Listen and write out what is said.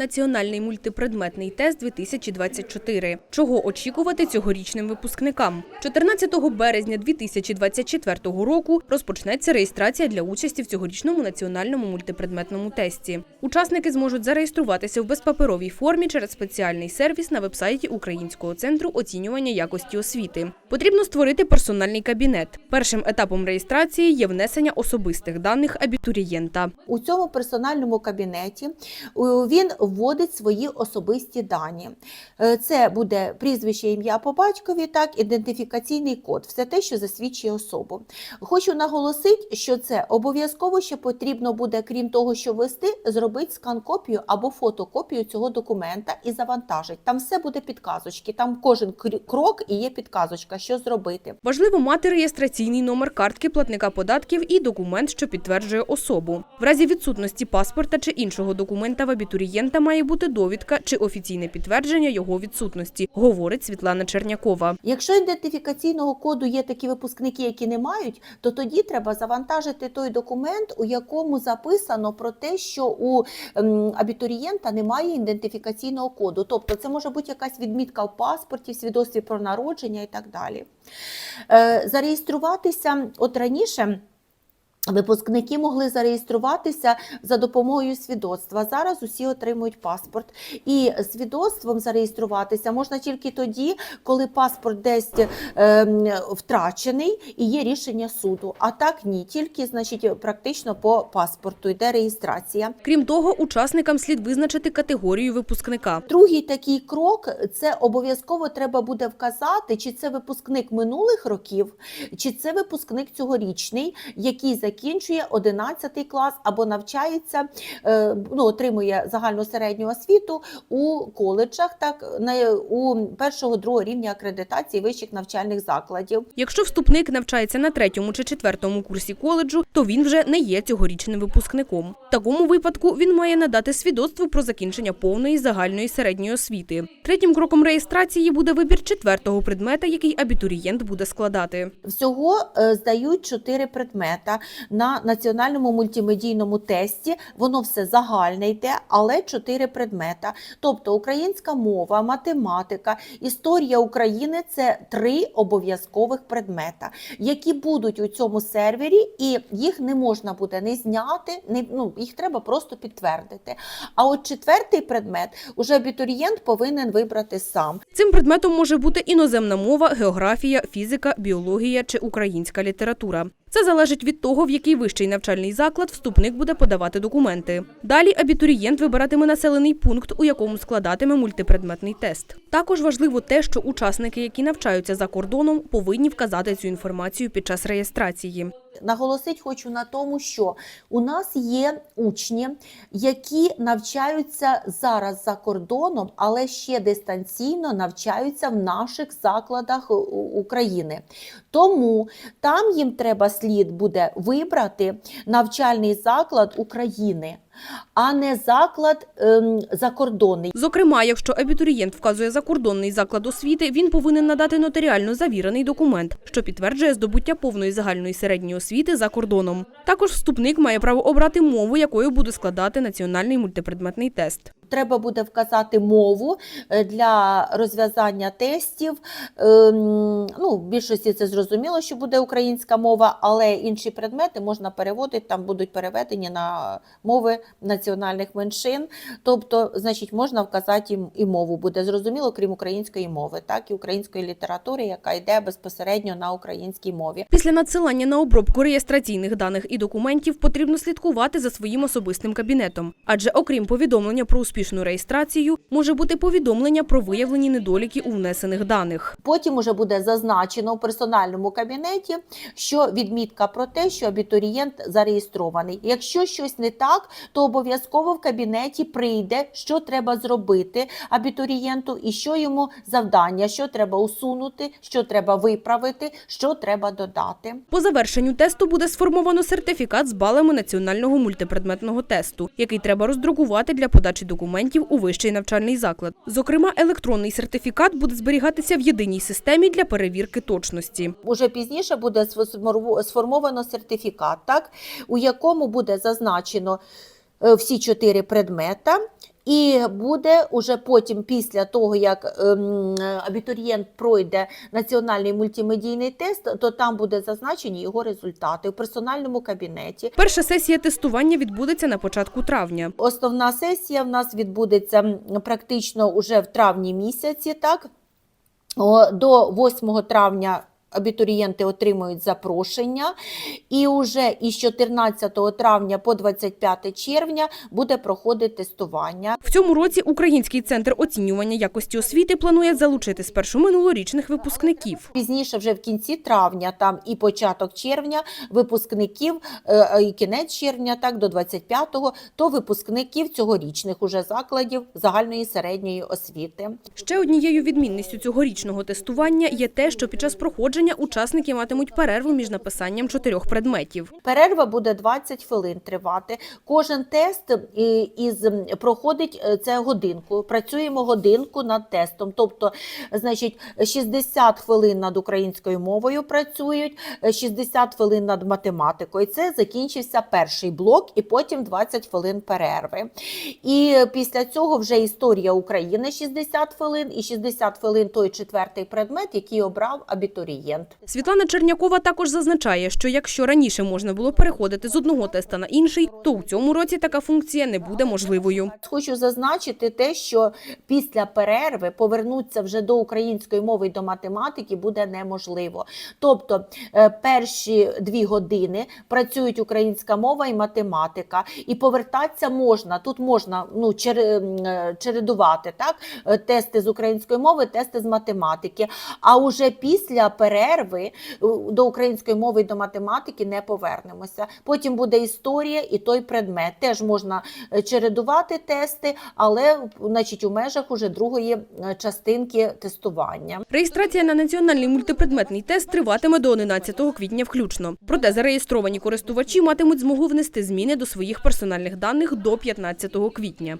Національний мультипредметний тест 2024. Чого очікувати цьогорічним випускникам? 14 березня 2024 року розпочнеться реєстрація для участі в цьогорічному національному мультипредметному тесті. Учасники зможуть зареєструватися в безпаперовій формі через спеціальний сервіс на вебсайті Українського центру оцінювання якості освіти. Потрібно створити персональний кабінет. Першим етапом реєстрації є внесення особистих даних абітурієнта. У цьому персональному кабінеті він вводить свої особисті дані. Е, Це буде прізвище, ім'я по батькові, так, ідентифікаційний код, все те, що засвідчує особу. Хочу наголосити, що це обов'язково ще потрібно буде, крім того, що ввести, зробити скан-копію або фотокопію цього документа і завантажити. Там все буде підказочки, там кожен крок і є підказочка, що зробити. Важливо мати реєстраційний номер картки платника податків і документ, що підтверджує особу. В разі відсутності паспорта чи іншого документа в абітурієнта має бути довідка чи офіційне підтвердження його відсутності, говорить Світлана Чернякова. Якщо ідентифікаційного коду є такі випускники, які не мають, то тоді треба завантажити той документ, у якому записано про те, що у ем, абітурієнта немає ідентифікаційного коду. Тобто це може бути якась відмітка в паспорті, в свідоцтві про народження і так далі. Е, зареєструватися от раніше. Випускники могли зареєструватися за допомогою свідоцтва. Зараз усі отримують паспорт. І свідоцтвом зареєструватися можна тільки тоді, коли паспорт десь ем, втрачений і є рішення суду. А так ні, тільки значить практично по паспорту йде реєстрація. Крім того, учасникам слід визначити категорію випускника. Другий такий крок це обов'язково треба буде вказати, чи це випускник минулих років, чи це випускник цьогорічний, який закінчує 11 клас або навчається, е, ну, отримує загальну середню освіту у коледжах, так на у першого другого рівня акредитації вищих навчальних закладів. Якщо вступник навчається на третьому чи четвертому курсі коледжу, то він вже не є цьогорічним випускником. В такому випадку він має надати свідоцтво про закінчення повної загальної середньої освіти. Третім кроком реєстрації буде вибір четвертого предмета, який абітурієнт буде складати. Всього е, здають чотири предмета на національному мультимедійному тесті. Воно все загальне йде, але чотири предмета. Тобто українська мова, математика, історія України це три обов'язкових предмета, які будуть у цьому сервері, і їх не можна буде не зняти, не, ну, їх треба просто підтвердити. А от четвертий предмет уже абітурієнт повинен вибрати сам. Цим предметом може бути іноземна мова, географія, фізика, біологія чи українська література. Це залежить від того, в який вищий навчальний заклад вступник буде подавати документи. Далі абітурієнт вибиратиме населений пункт, у якому складатиме мультипредметний тест. Також важливо те, що учасники, які навчаються за кордоном, повинні вказати цю інформацію під час реєстрації. Наголосить хочу на тому, що у нас є учні, які навчаються зараз за кордоном, але ще дистанційно навчаються в наших закладах України. Тому там їм треба слід буде вибрати навчальний заклад України, а не заклад ем, закордонний. Зокрема, якщо абітурієнт вказує закордонний заклад освіти, він повинен надати нотаріально завірений документ, що підтверджує здобуття повної загальної середньої освіти за кордоном. Також вступник має право обрати мову, якою буде складати національний мультипредметний тест. Треба буде вказати мову е, для розв'язання тестів. Ем, Ну, в більшості це зрозуміло, що буде українська мова, але інші предмети можна переводити, там будуть переведені на мови національних меншин. Тобто, значить, можна вказати і- і мову буде зрозуміло, крім української мови, так і української літератури, яка йде безпосередньо на українській мові. Після надсилання на обробку реєстраційних даних і документів потрібно слідкувати за своїм особистим кабінетом, адже окрім повідомлення про успішну реєстрацію, може бути повідомлення про виявлені недоліки у внесених даних. Потім уже буде зазначено в персональному кабінеті, що відмітка про те, що абітурієнт зареєстрований. Якщо щось не так, то обов'язково в кабінеті прийде, що треба зробити абітурієнту і що йому завдання, що треба усунути, що треба виправити, що треба додати. По завершенню тесту буде сформовано сертифікат з балами національного мультипредметного тесту, який треба роздрукувати для подачі документів у вищий навчальний заклад. Зокрема, електронний сертифікат буде зберігатися в єдиній системі для перевірки точності. Уже пізніше буде сформовано сертифікат, так, у якому буде зазначено всі чотири предмета І буде уже потім, після того, як ем, абітурієнт пройде національний мультимедійний тест, то там буде зазначені його результати у персональному кабінеті. Перша сесія тестування відбудеться на початку травня. Основна сесія в нас відбудеться практично уже в травні місяці. Так до 8 травня. Абітурієнти отримують запрошення, і вже із 14 травня по 25 червня буде проходити тестування. В цьому році Український центр оцінювання якості освіти планує залучити спершу минулорічних випускників. Пізніше, вже в кінці травня, там і початок червня, випускників, е, е, і кінець червня, так до 25-го, то випускників цьогорічних уже закладів загальної середньої освіти. Ще однією відмінністю цьогорічного тестування є те, що під час проходження учасники матимуть перерву між написанням чотирьох предметів. Перерва буде 20 хвилин тривати. Кожен тест із проходить е, це годинку. Працюємо годинку над тестом. Тобто, значить, 60 хвилин над українською мовою працюють, е, 60 хвилин над математикою. Це закінчився перший блок, і потім 20 хвилин перерви. І після цього вже історія України 60 хвилин, і 60 хвилин той четвертий предмет, який обрав абітурієнт. Світлана Чернякова також зазначає, що якщо раніше можна було переходити з одного теста на інший, то у цьому році така функція не буде можливою. Хочу зазначити те, що після перерви повернутися вже до української мови і до математики буде неможливо. Тобто е, перші дві години працюють українська мова і математика, і повертатися можна. Тут можна ну, м, е, чередувати так? е, тести з української мови, тести з математики. А уже після перерви е, до української мови і до математики не повернемося. Потім буде історія і той предмет. Теж можна е, чередувати тести, але значить, у межах уже другої е, частинки тестування. Реєстрація на національний мультипредметний тест триватиме до 11 квітня включно. Проте зареєстровані користувачі матимуть змогу внести зміни до своїх персональних даних до 15 квітня.